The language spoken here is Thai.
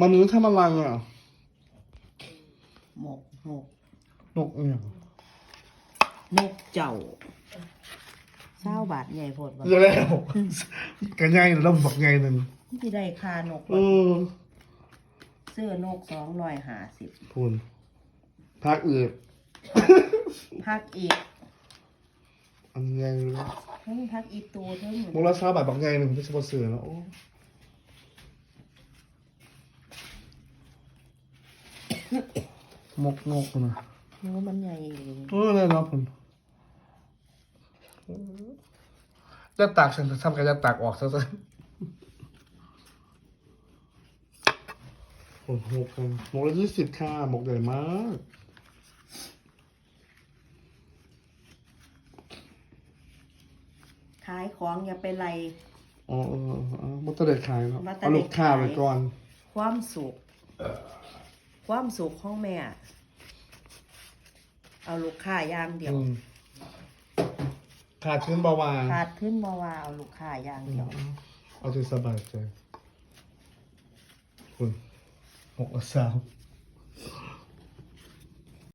มันนึกทำอะไรอะหมกหมกนกเนี่ยนกเจ้าเศร้าบาทใหญ่โพดบ่เดี๋ยวแล้วกันไงเราบอกไงหนึ่งที่ได้ค่านกเออเสื้อนกสองร้อยห้าสิบพูนพักอื่นพักอีกอันไงเลยเพิ่งพักอีตูเพิ่งมูลค่าบาทบอกไงหนึ่งไม่ใช่บอเสือแล้วโอ้ มกนกนะเนื้อมันใหญ่เลยเออเลยเนาะผมจะตากฉันจะทำกันจะตากออกซะซะโอ้โหหมกกันหมกละยี่สิบค่ะหมกใหญ่มากขายของอย่าไปไล่อ๋อเออเออมันต้องเด็ดขายเนาะมันต้องเอาลูกค้าเด็ดขายไปก่อน ความสุข ความสุขของแม่ เอาลูกค้าอย่างเดียว อืมขาดชื้นเบาหวานขาดขึ้นมาว่าเอาลูกค้าอย่างเดียว เอาที่สบายใจคุณหกละสาม